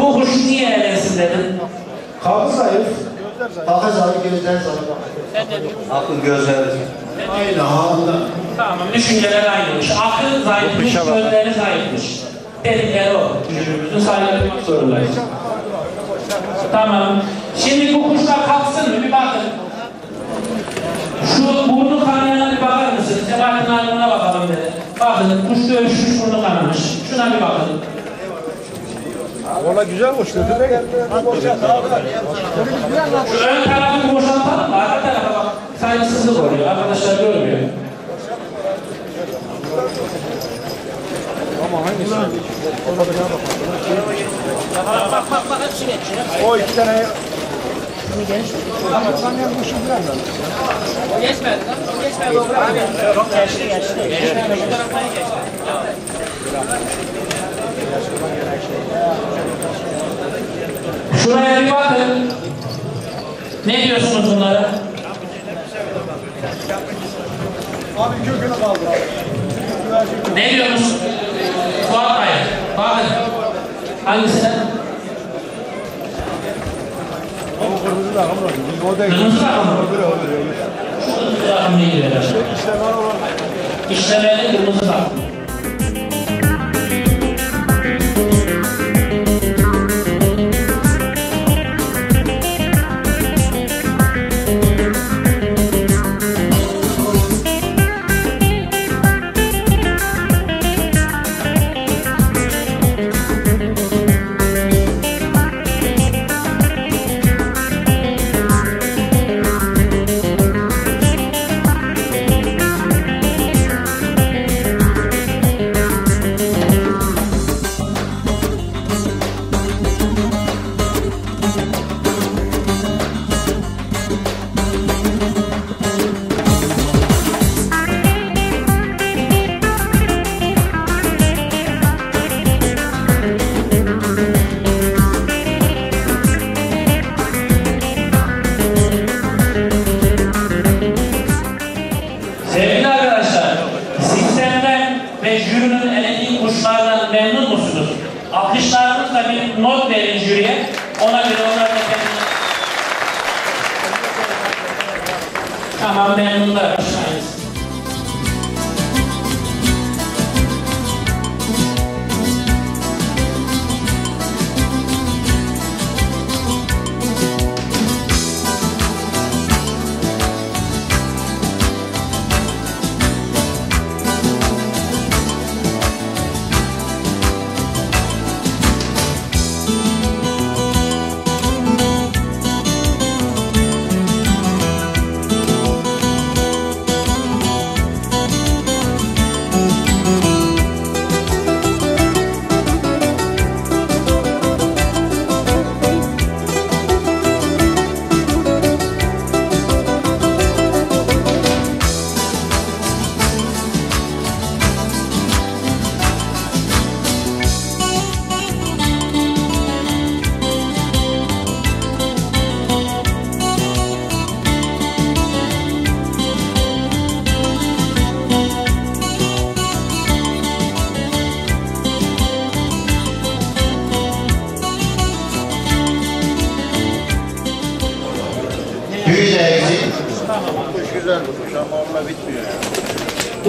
Bu kuş niye elensin dedin? Kaldı zayıf. Kafa zayıf, gözler zayıf. Akıl gözleri. Aynı anda. Tamam, düşünceler aynıymış. Akıl zayıfmış, gözleri zayıfmış. Dedikleri o. Gücümüzü sayılabilmek zorundayız. Tamam. Şimdi bu kuşlar kalksın mı? Bir bakın. Şu burnu kanayana bir bakar mısınız? Sebahattin Hanım'ına bakalım dedi. Bakın, kuş dövüşmüş, burnu kanamış. Şuna bir bakın. Valla güzel hoş götü de. Şu ön tarafı boşaltalım mı? Arka tarafa bak. Saygısızlık oluyor. Arkadaşlar görmüyor. Ama hangisi? O iki tane Şuraya bir bakın. Ne diyorsunuz bunlara? abi kökünü kaldır abi. Ne diyorsunuz? Fuat Bey. Bakın. Hangisine? Kırmızı da değil. Kırmızı? Öbürü öbürü. Şu kırmızı var olan. İşlemeli kırmızı takım. Sevgili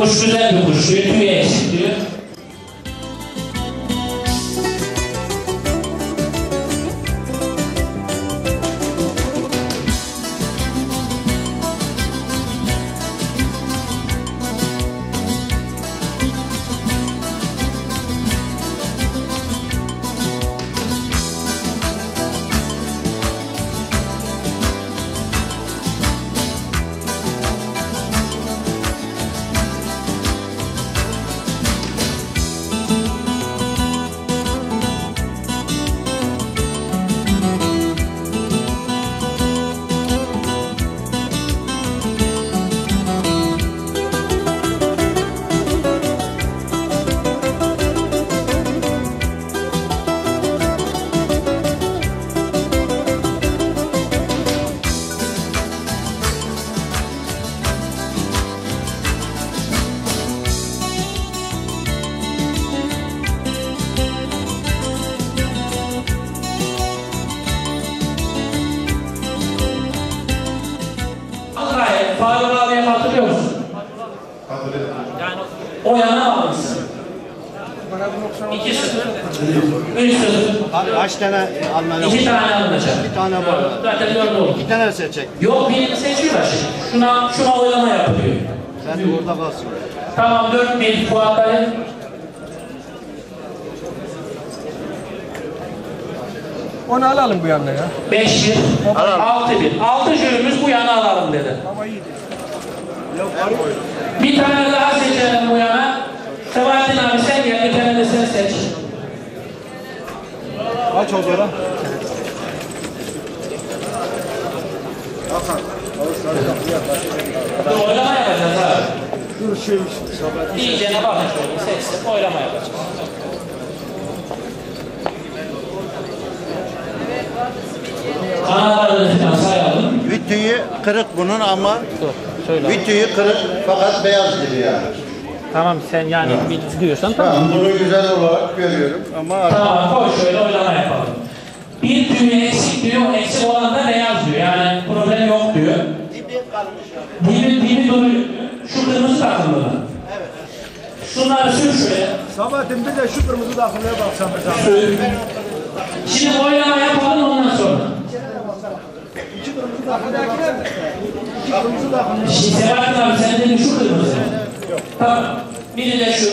Kuş güzel bir kuş tane almalı? İki tane alınacak. İki tane var. Zaten dört oldu. İki tane seçecek. Yok birini seçiyorlar şimdi. Şuna, şuna oylama yapılıyor. Sen de orada kalsın. Tamam 4 1 Fuat Dayı. Onu alalım bu yanına ya. 5 1 6 1. 6 jürimiz bu yana alalım dedi. Bir tane daha seçelim bu yana. Sebahattin abi sen gel bir tane de sen seç. Aç o zaman. Dur oylama yapacağız abi. Dur şey işte. İyicene bakın şöyle seçsin oylama yapacağız. Kanallarını sayalım. Vitüyü kırık bunun ama Dur söyle. vitüyü kırık fakat beyaz gibi yani. Tamam sen yani bil- diyorsan tamam. Ben bunu güzel olarak görüyorum ama Tamam koy şöyle oylama yapalım. Bir düğme eksik diyor, eksik olan da beyaz diyor. Yani problem yok diyor. Dibi dibi duruyor. Şu kırmızı takımlı mı? Evet. Şunları sür şuraya. Sabahattin bir de şu kırmızı takımlıya baksan mesela. Sür. Şimdi oylama yapalım ondan sonra. Şimdi Sebahattin abi sen dedin şu kırmızı. Tamam. Biri de şu.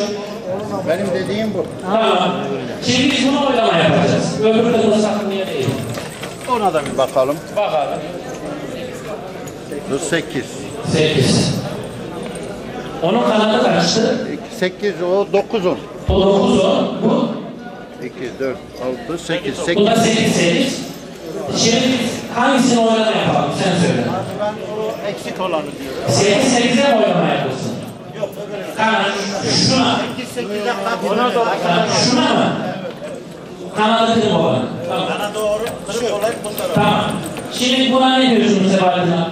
benim dediğim bu. Tamam. Şimdi biz bunu oylama yapacağız. Öbür kırmızı takımlıya değil. Ona da bir bakalım. Bak abi. Bu 8. 8. Onun kanadı kaçtı? 8 o 9 10. O 9 o. Bu. 2 4 6 8 Bu 8. da 8 8. Şimdi hangisini oylama yapalım sen söyle. Ben o eksik olanı diyorum. 8 8'e mi oylama yapılsın? Tamam. Şuna. 8 8'e Ona doğru. Şuna mı? Kanadı kırık olan. Bana doğru kırık olan bunlar. Tamam. Şimdi buna ne diyorsunuz Sebahattin abi?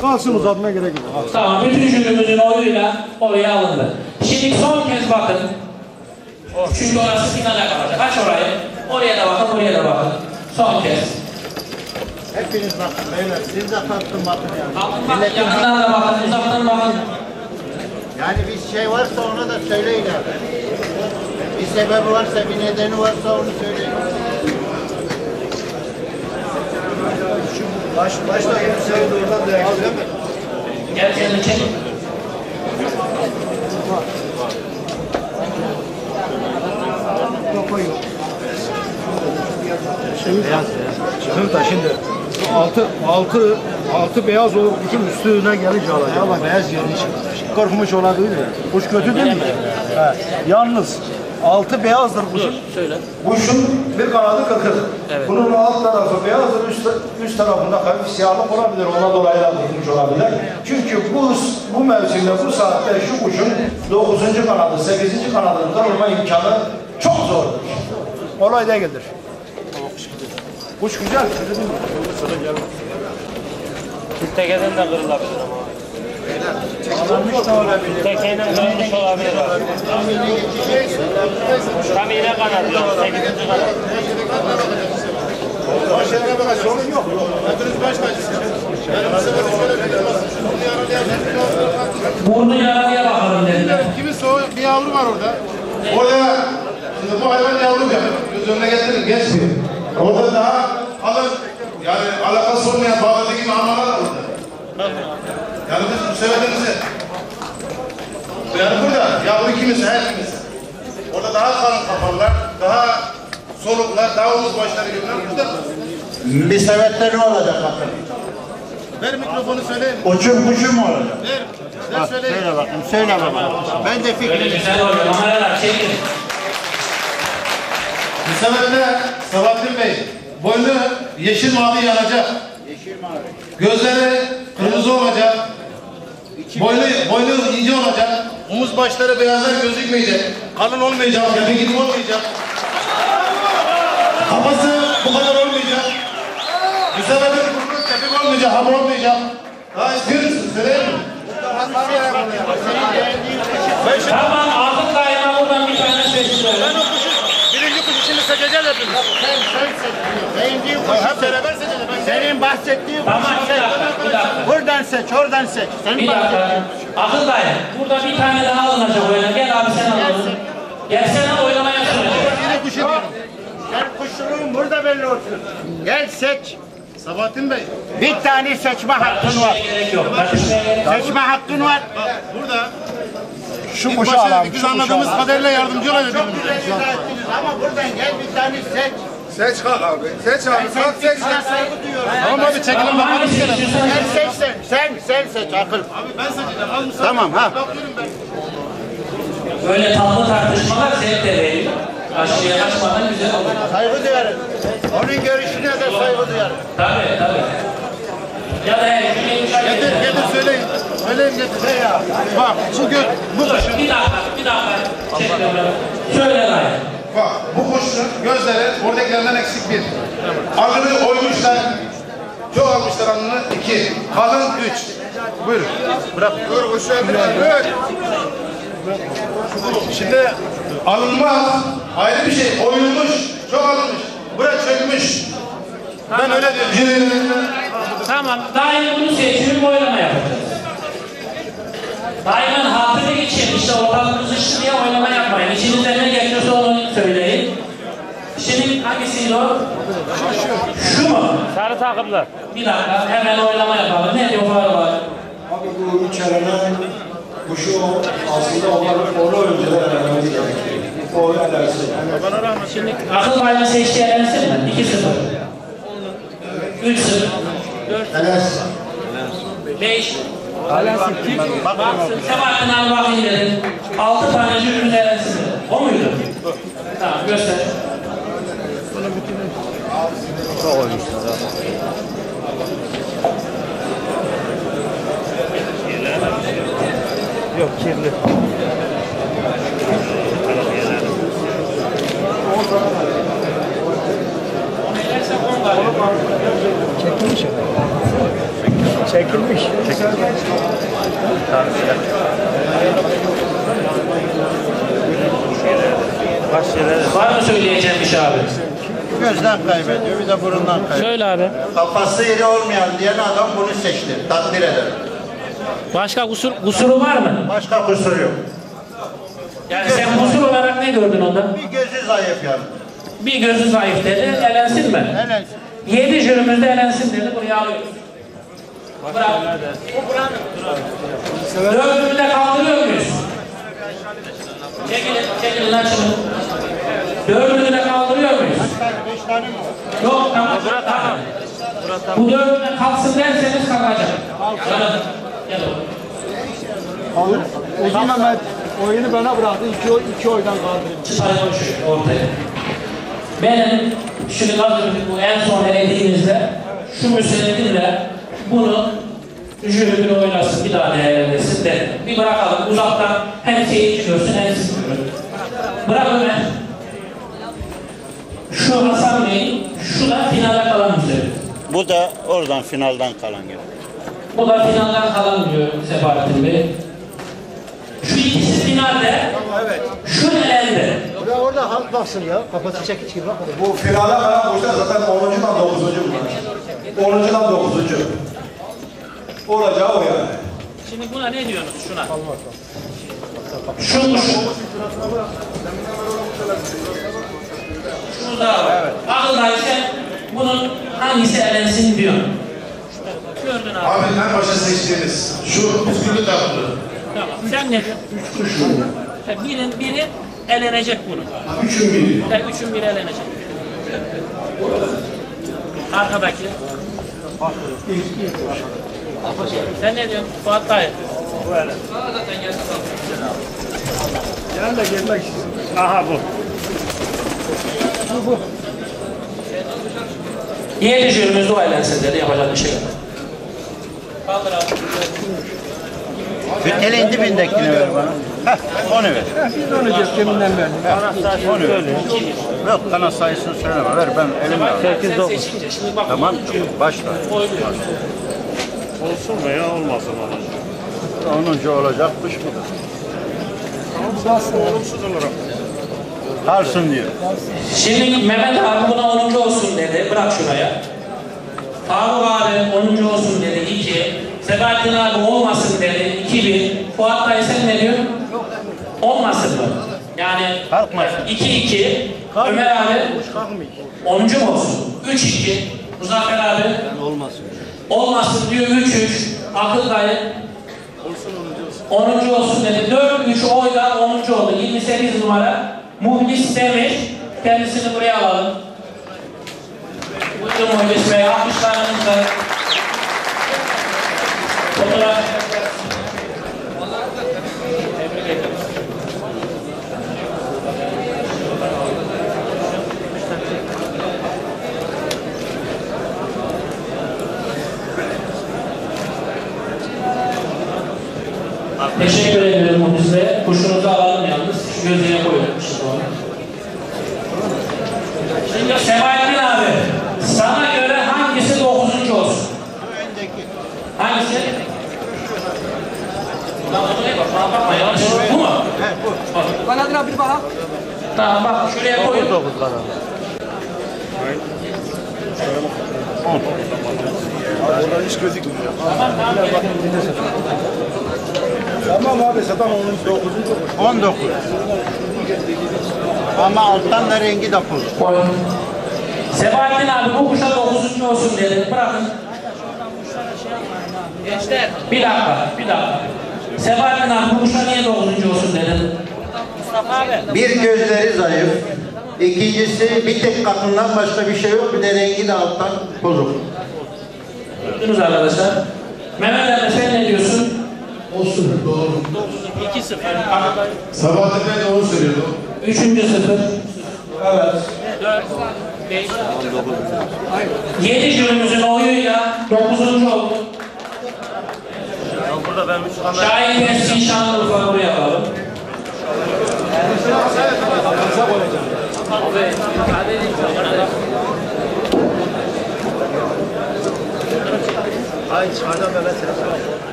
Kalsın uzatmaya gerek yok. Tamam. Bütün jürimizin oyuyla oraya alındı. Şimdi son kez bakın. Çünkü orası finale kalacak. Aç orayı. Oraya da bakın, oraya da bakın. Son kez. Hepiniz bakın beyler. Siz de kalktın bakın yani. Bakın, yakından da bakın, uzaktan bakın. Yani bir şey varsa ona da söyleyin abi. Bir sebebi varsa, bir nedeni varsa onu söyleyin. Baş, başla elbiseyi de oradan da yakacağım. Gel kendini çek. Çıkın da şimdi. Bu Altı, altı, altı beyaz olup kuşun üstüne gelince alacak. Ama beyaz yerini çıkmış. Korkmuş olabilir mi? Kuş kötü değil mi? He. Yalnız altı beyazdır kuşun. Söyle. Kuşun bir kanadı kırık. Bunun alt tarafı beyazdır, üst, üst tarafında hafif siyahlık olabilir. Ona dolayı da kırmış olabilir. Çünkü bu, bu mevsimde, bu saatte şu kuşun 9. kanadı, 8. kanadının kırılma imkanı çok zordur. Olay da gelir. Kuş güzel. Tekeden de kırılabilir ama. Kırılmış olabilir abi. Tam iğne kanadı yok. Sekizinci kanat. Başlarına bakar sorun yok. Ötürüz baş Burnu yaralıya bakalım dediler. Kimisi o bir yavru var orada. Orada bu hayvan yavru ya. Göz önüne getirin geçmiyor. Orada daha alın yani alakası olmayan bağdaki mamalar var orada. Yani biz bu sebebimizi yani burada yavru kimisi her kimisi. Orada daha kalın kafalılar, daha soluklar, daha omuz başları görünüyor. Burada Bir sebepte ne olacak bakın. ver mikrofonu söyleyin. Uçum kuşu mu olacak? Ver. Ver Bak, söyleyin. söyle bakın, söyle bakın. Ben de Böyle fikrim. güzel oluyor. Kameralar çekin. Sebeple Sabahattin Bey boynu yeşil mavi yanacak. Yeşil mavi. Gözleri kırmızı olacak. Boynu, boynu ince olacak. Omuz başları beyazlar gözükmeyecek. Kalın olmayacak, tepe gibi olmayacak. Kafası bu kadar olmayacak. Bu sefer de burnu tepik olmayacak, hamur olmayacak. Daha istiyor musun? Söyleyeyim mi? Tamam aldık daima buradan bir tane seçtiler. Birinci kuş şimdi seçeceğiz hepiniz. Sen, sen seç. Beğendiğin kuşu hep beraber seçelim. Senin bahsettiğin Tamam kuşu bir seç. dakika, bir dakika. Buradan seç, oradan seç. Senin Bir bahsettiğin dakika. Akıl dayı. Burada bir tane daha alınacak oyuna. Gel abi sen alalım. Gelsene oylamaya sunacak. Yine kuşu diyorum. Gel kuşçuluğun burada belli olsun. Gel seç. Sabahattin Bey. Bir tane seçme hakkın var. Gerek yok. Tartışmaya gerek yok. Seçme hakkın var. Burada Şu başta alalım. biz anladığımız kadarıyla yardımcı ettiniz ama buradan gel bir tane seç. Seç kalk abi. Seç abi. Sen Kalk seç. fikrine saygı duyuyorum. Tamam abi çekelim Tamam bakalım. Sen seç sen. Sen, sen seç akıl. Abi ben seçeceğim. Al müsaade. Tamam ha. Bakıyorum ben. Böyle tatlı tartışmalar zevk de veriyor. Aşağıya kaçmadan güzel olur. Saygı duyarım. Onun görüşüne de saygı duyarım. Tabii tabii. Ya da Getir getir. söyleyin. Söyleyin getir. Şey ya. Bak bu gök bu kuşun. Bir dakika, bir dakika. Çekmiyorum. Söyle dayı. Bak bu kuşun gözleri oradakilerden eksik bir. Alnını oymuşlar. Çok almışlar alnını. iki. Kalın üç. Buyurun. Bırak. Dur kuşu bırak. Şimdi alınmaz. Ayrı bir şey. Oyulmuş. Çok alınmış. Bırak çökmüş. Ben öyle diyorum. Tamam. Daima bunu seçiyorum, oylama yapacağız. Daima hatırı için işte ortalık kızıştı diye oylama yapmayın. İçinizden ne geçiyorsa onu söyleyin. Şimdi hangisiydi o? Şu mu? Sarı takımlı. Bir dakika hemen oylama yapalım. Ne diyor var var? Abi bu üç arada kuşu aslında onların onu önceden elememiz gerekiyor. O elersin. Şimdi akıl bayrağı seçtiği elensin mi? 2-0. 3-0. 4 Elersin. 5 Baksın Sebahattin bakayım dedim. 6 tane jürimiz elensin. O muydu? Tamam göster. Yok kirli. Çekilmiş Çekilmiş. Baş yerleri. Var mı söyleyeceğim bir şey abi? Gözden kaybediyor bir de burundan kaybediyor. Söyle abi. Kafası iri olmayan diyen adam bunu seçti. Takdir ederim. Başka kusur, kusuru var mı? Başka kusur yok. Yani sen kusur olarak ne gördün onda? Bir gözü zayıf yani. Bir gözü zayıf dedi, elensin mi? Helal. Yedi jürimizde elensin dedi, buraya alıyoruz. Bırak. Bu buranın. Dördünü de kaldırıyor muyuz? Çekilin, çekilin açılın. Dördünü de kaldırıyor muyuz? Beş tane mi var? Yok tamam. tamam. Bu dördüne kalksın derseniz kalkacak. Canım. Gel oğlum. Uzun Mehmet oyunu bana bıraktı. İki, iki oydan kaldırdı. çıkarmış ortaya. Benim şimdi az önce bu en son elediğimizde şu müsvedimle bunu jüri bir oynasın, bir daha değerlendirsin dedim. Bir bırakalım uzaktan hem seyirci görsün hem siz görün. Bırak Ömer. Şu Hasan Bey'in, şu da finale kalan müsveddi. Bu da oradan finalden kalan gibi. Bu da finalden kalan diyor Sebahattin Bey. Şu ikisi finalde, şu elendi. Orada, orada halk baksın ya. Kafası çekiç gibi bak. Bu finale kalan kuşlar zaten 10'uncudan 9'uncu bunlar. 10'uncudan 9'uncu. Olacağı o yani. Şimdi buna ne diyorsunuz şuna? Şu kuş. Şurada var. Akılda ise bunun hangisi elensin diyor. Gördün abi. Abi en başta seçtiğimiz şu püsküllü tatlı. Tamam. Sen ne diyorsun? Üç kuş. Birin, biri elenecek bunu. Üçün biri. Ve üçün biri elenecek. Arkadaki. Sen ne diyorsun? Fuat dayı. Yani de gelmek. Aha bu. Yedi jürimiz o elensin dedi. Yapacak bir şey yok. Kaldır abi. Elin dibindekini ver bana. Heh, onu ver. Biz de onu cebimden verdik. Onu ver. Yok kanat sayısını söyleme. Ver ben elimle alayım. Sen seçince şimdi bak. Tamam. Başla. Olsun veya olmasın olacak. 10. olacak kuş budur. Olumsuz olarak. Kalsın diyor. Şimdi Mehmet abi buna 10. olsun dedi. Bırak şuraya. Faruk abi 10. olsun dedi. 2. Sebahattin abi olmasın dedi. 2000. Fuat dayı sen ne diyorsun? Olmasın mı? Yani Kalkmasın. 2-2. Ömer abi 10. mu olsun? 3-2. Muzaffer abi Olmasın. olmasın diyor 3-3. Akıl dayı 10. olsun dedi. 4-3 oyla 10. oldu. 28 numara. Muhlis Demir. Kendisini buraya alalım. Buyurun Muhlis Bey. Alkışlarınızla. Fotoğraf. Teşekkür ederim Muhlis Bey. Kuşunuzu alalım yalnız. Şu gözlüğe koyun. Şimdi onu. Şimdi Sebahattin abi, sana göre hangisi dokuzuncu olsun? Hangisi? Lan bu ne bak, bana bakma yanlış. Bu mu? Bana bir bak. Tamam bak şuraya koyun. Orada hiç gözükmüyor. Tamam tamam. Tamam abi zaten 19. 19. Ama rengi de full. Koyun. Sebahattin abi bu kuşa dokuzuncu olsun dedi. Bırakın. Gençler. Bir dakika, bir dakika. Sebahattin abi bu kuşa niye dokuzuncu olsun dedi? Bir gözleri zayıf. İkincisi bir tek katından başka bir şey yok. Bir de rengi de alttan bozuk. Duydunuz arkadaşlar. Mehmet Ali sen ne diyorsun? Olsun doğru. 2-0. Sabahattin Bey doğru söylüyordu. Üçüncü sıfır. Evet. 4, 5, 7 jürümüzün oyuyla 9. oldu. Burada ben üç Şahin Keskin Şanlıurfa buraya alalım.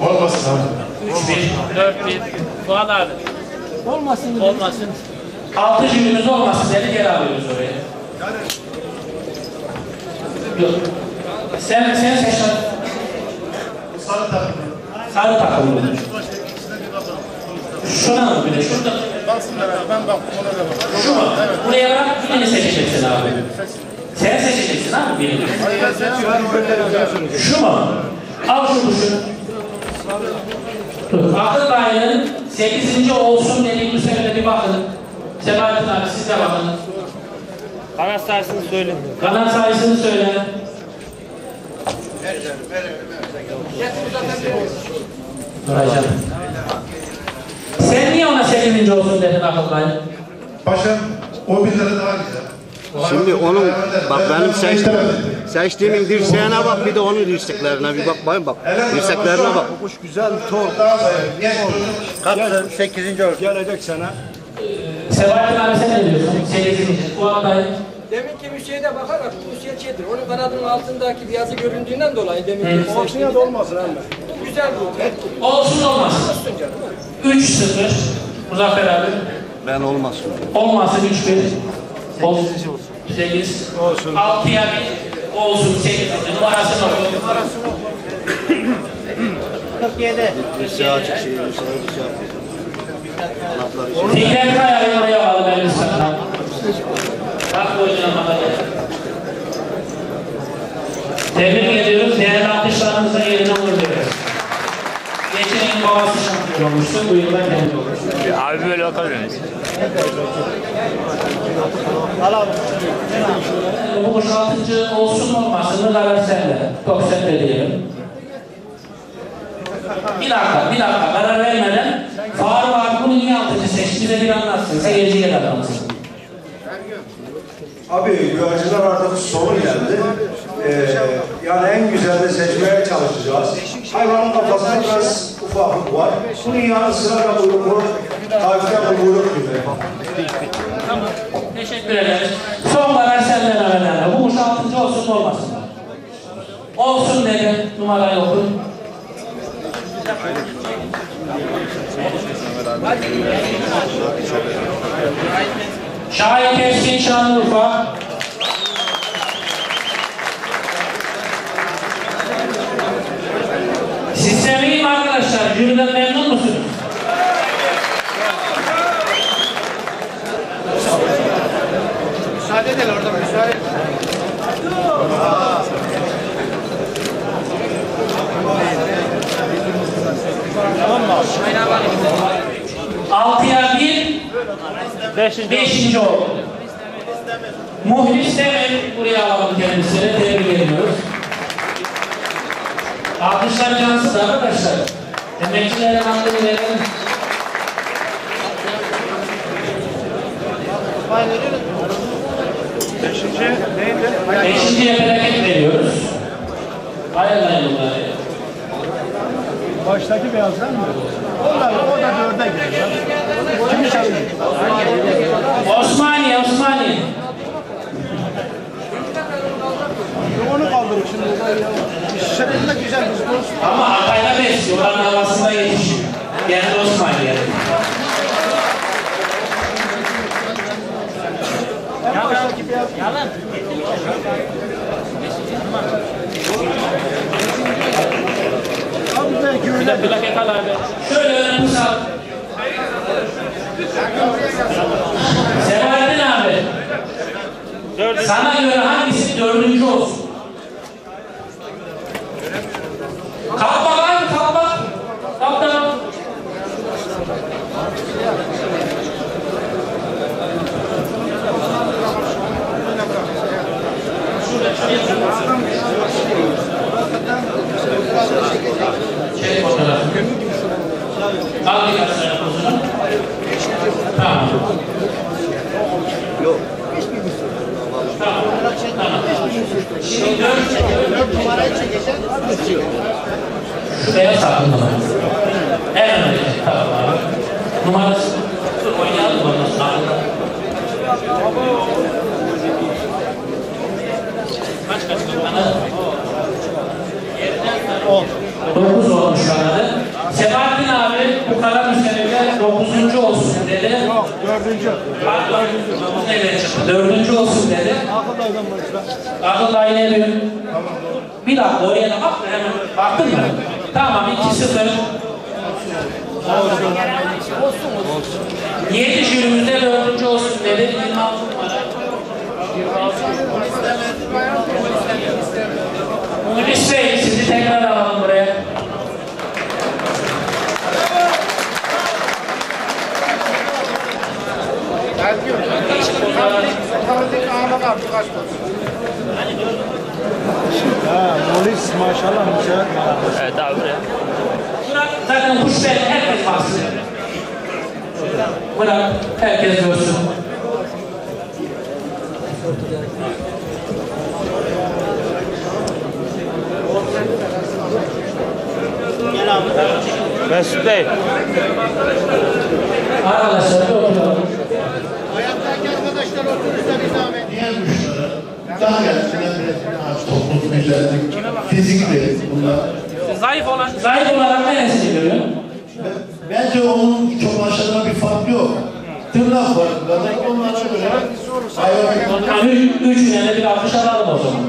Olmasın abi. 3-1, 4-1. Fuat abi. Olmasın. Olmasın. 6 jürimiz olmasın dedi geri alıyoruz oraya. Yok. Sen, sen seç. Sarı takım. Sarı takımlı. Şuna mı bir de? Şurada. Baksınlar ben baktım ona da bak. Şu mu? Buraya bırak birini seçeceksin abi. Sen seçeceksin abi birini. Şu mu? Al şu kuşu. Dur. Akıl Dayı'nın 8. olsun dediği bu sefer bir bakın. Sebahattin abi siz de bakın. Kanat sayısını söyle. Kanat sayısını söyle. Nuraycan. Sen niye ona 8. olsun dedin Akıl Dayı? Paşam o bir lira daha güzel. Şimdi onun bak Ben benim seçtiğim, seçtiğimin dirseğine bak bir de onun dirseklerine bir bak bayım bak. Dirseklerine bak. Kuş güzel tor. Kaptan 8. olsun. Gelecek sene. Sebahattin abi sen ne diyorsun? 8. Fuat Dayı. Deminki bir şeyde bakarak bu şey şeydir. Onun kanadının altındaki bir yazı göründüğünden dolayı deminki Olsun seçtim. ya da olmasın hem Bu güzel bu. Olsun olmaz. Olsun canım. 3-0. Muzaffer abi. Ben olmasın. Olmasın 3-1. Olsun. 8. Olsun. 6'ya 1. Olsun 8. Numarasını oku. Dirseği açık şey. dirseği şey yapıyor. Kanatları şey. Fikret Kaya'yı oraya alalım elini sakla. Bak boyuna bana gel. Tebrik ediyoruz. Değerli alkışlarınızla yerine uğurluyoruz. Geçen yıl babası şampiyon olmuştu. Bu yılda kendi olmuş. Abi böyle. Bu kuş altıncı olsun olmasın karar sende. Top sende diyelim. Bir dakika, bir dakika. Karar vermeden Faruk abi bunu niye altıncı seçti? Bize bir de anlatsın. Abi güvercinler artık sonu geldi. Ee, yani en güzel de seçmeye çalışacağız. Hayvanın kafasında biraz ufaklık var. Bunun yanı sıra da kuyruklu, hafiften bir kuyruk gibi. Teşekkür ederiz. Son karar senden Mehmet. Bu kuş altıncı olsun olmasın? Olsun dedi. Numarayı oku. Şahin Keskin Şanlıurfa. Sistem iyi mi arkadaşlar? Jüriden memnun musunuz? Müsaade edin orada müsaade. Altıya bir, Beşinci. beşinci oldu. Muhlis Demir buraya alalım kendisine. Tebrik ediyoruz. Alkışlar cansız arkadaşlar. Emekçilere hakkını verelim. Beşinci neydi? Beşinciye bereket veriyoruz. Hayırlı bunları. Baştaki beyazlar mı? Onlar o da dörde geliyor. Kimi çalıyor? Osmaniye, Osmaniye. Onu kaldırıp şimdi. Şişenin de güzel biz olsun. Ama Hatay'da besliyor. Oranın havasında yetişiyor. Yani Osmaniye. Baştaki beyaz. Yalan. Abi belki öyle. Plaket al abi. Şöyle önemli sağ. Sebahattin abi. Sana göre hangisi dördüncü olsun? Kalkma lan kalkma. Kalk lan. Çek fotoğrafı. Birkaç tane pozunu. Tamam. Tamam. Tamam. Şimdi dört Numarayı çekeceksin. Şu beyaz takım numara. En önemli. Tamam abi. Numarası. Oynayalım ondan sonra. Kaç kaç bana? Dokuz olmuş şu anda. Kara müstebekler dokuzuncu olsun dedi. Yok dördüncü. Pardon, çıktı? Dördüncü olsun dedi. Akıl aydan başla. Akıl aynı ediyor. Bir dakika oraya da bak hemen. Baktın mı? Tamam 2-0. Yedi jürimizde dördüncü olsun dedi. 26 numara. Muhlis Bey sizi tekrar alalım Ha, polis maşallah müsait. Evet abi buraya. Zaten kuş ver herkes baksın. Bırak herkes görsün. Mesut Bey. Arkadaşlar bir oturalım. Oturursa bir zahmet. Daha gerçekten toplum güzellik, fizik de bunlar. Zayıf olan, zayıf olarak neresini görüyorsun? Bence onun çok aşağıda bir fark yok. Tırnak var. Zaten onlara göre hayvan Üç, üçüne de bir alkış alalım o zaman.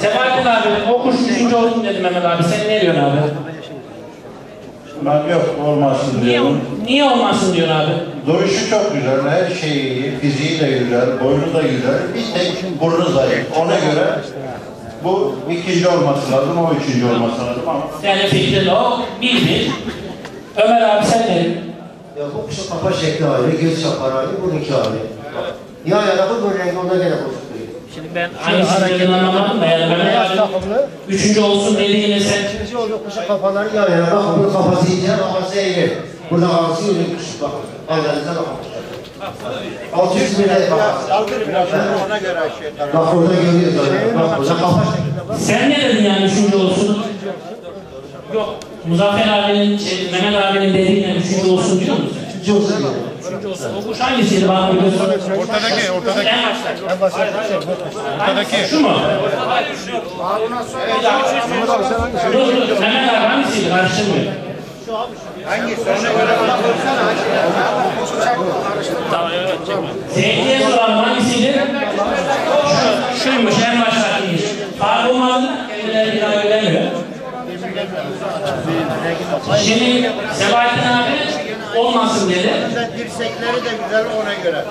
Sebahattin abi, o kuş üçüncü olsun dedi Mehmet abi. Sen ne diyorsun abi? Ben yok olmasın Niye, diyorum. niye olmasın diyorsun abi? Duruşu çok güzel, her şeyi iyi, fiziği de güzel, boynu da güzel. Bir tek burnu zayıf. Ona göre bu ikinci olması lazım, o üçüncü olması lazım ama Senin fikrin o. Bir bir. Ömer abi sen ne diyorsun? Ya bu kafa şekli ayrı, göz çapar ayrı, bununki ayrı. Ya yarabı bu rengi bozuk değil. Şimdi ben dediğini anlamadım da yani Mehmet Beyaz takımlı. üçüncü olsun dediğini sen İkinci oldu kuşun kafaları yan yana, bak bunun kafası ince, kafası eğri. Burada kafası yürüyor kuş bak. Aylarınıza bakın. 600 milyon kafası. Ona göre şey Bak orada görüyoruz öyle. Bak burada kafa. Sen ne dedin yani üçüncü olsun? Yok. Muzaffer abinin, şey, Mehmet abinin dediğine üçüncü olsun diyor musun? Üçüncü olsun yani. Üçüncü olsun. O kuş hangisiydi bana bir göster. Ortadaki, ortadaki. En başta. En basit. Ortadaki. Şu mu? Dur dur. Mehmet abi hangisiydi? Karıştırmıyor. Hangisi? Ona göre bana koysana. Tamam evet. Zeytiye soralım hangisiydi? Şu, şuymuş en baştakiymiş. Fark olmadı kendileri bir daha ödemiyor. Şimdi Sebahattin abi olmasın dedi. Dirsekleri de güzel ona göre.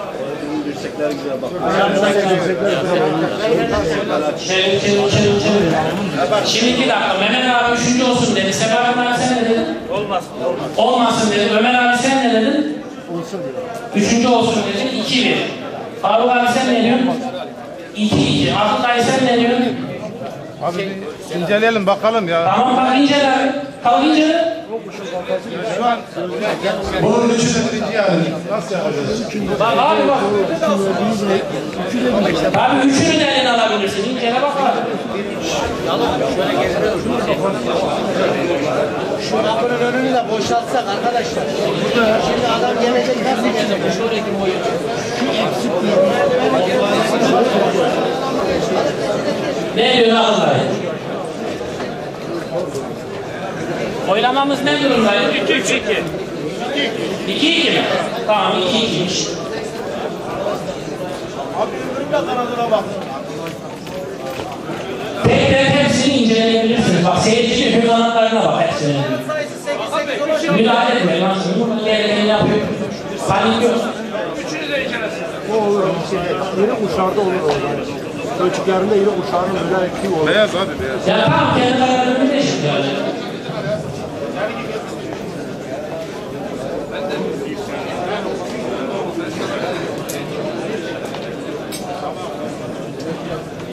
Çevir, çevir, çevir, çevir. Şimdi bir dakika, Mehmet abi üçüncü olsun dedi. Sebahattin abi sen ne dedin? Olmasın. Olmasın dedi. Ömer abi sen ne dedin? Olsun dedi. Üçüncü olsun dedin. İki bir. Faruk abi sen ne diyorsun? İki iki. Akıl dayı sen ne diyorsun? Abi inceleyelim bakalım ya. Tamam bak incele abi. Kalk incele. Şu an bunun üçü de birinci yani. Nasıl yapacağız? Bak abi bak. Abi üçünü de eline alabilirsin. İncele bak abi. Şu kapının önünü de boşaltsak arkadaşlar. Şimdi adam gelecek nasıl gelecek? Ne diyor dayı? Oylamamız ne durumdaydı? 2 3 2. 2 2 mi? Tamam 2 2'ymiş. Abi öbürünün de kanadına bak. Tek tek hepsini inceleyebilirsiniz. Bak seyircinin öbür kanatlarına bak hepsine. Müdahale etmeyin lan şimdi. Bunu gerekeni yapıyor. Panik yok. O olur. İri uçlarda olur orada. Ölçüklerinde iri uçların böyle etki olur. Beyaz abi beyaz. Ya tamam kendi kararını değiştir yani.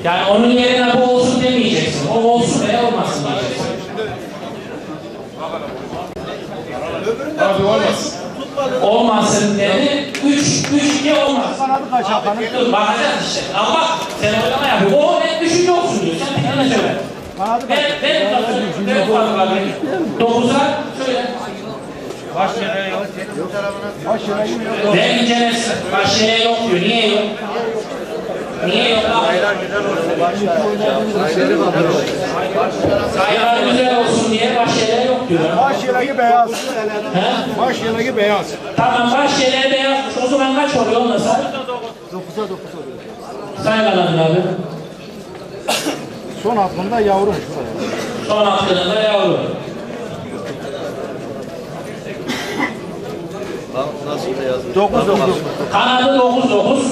Yani onun yerine bu olsun demeyeceksin. O olsun veya olmasın diyeceksin. Abi olmaz. Olmasın dedi. Üç, üç diye olmaz. Dur bakacağız işte. Ama bak sen oylama yapıyorsun. O hep üçüncü olsun diyor. Sen bir tane söyle. Kaç? Ben, ben ufaklık, ben ufaklık abi. Dokuza söyle. Baş yere yok. Ben incelesin. Başlığa yok diyor. Niye yok? Niye yok abi? Sayılar güzel olsun diye başlığa yok diyor. Baş yeleği beyaz. He? Baş yeleği beyaz. Tamam başlığa beyazmış. O zaman kaç oluyor onunla say? 9'a 9 oluyor. Say kalanını abi. Son aklında yavrum. Son hakkında yavru. Nasıl da yazmış? 9 9. Kanadı 9 9.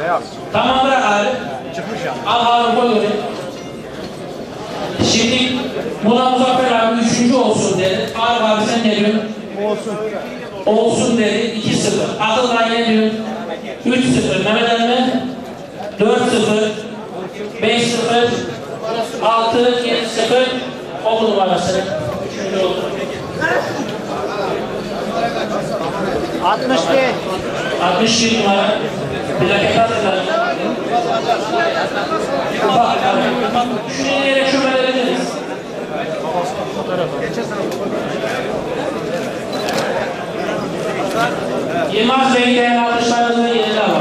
Beyaz. Tamam bırak abi. Çıkmış ya. Al Harun koy oraya. Şimdi buna Muzaffer abi üçüncü olsun dedi. Faruk abi sen ne diyorsun? Olsun. Olsun dedi 2-0. Akıl dayı ne diyor? 3-0. Mehmet Emre 4-0. 5-0. 6-7-0. Okul numarası. Üçüncü oldu. 61. 61 numara. Düşüncelere şüpheleniriz. Yılmaz Bey'in değerli alkışlarınızı yerine alın.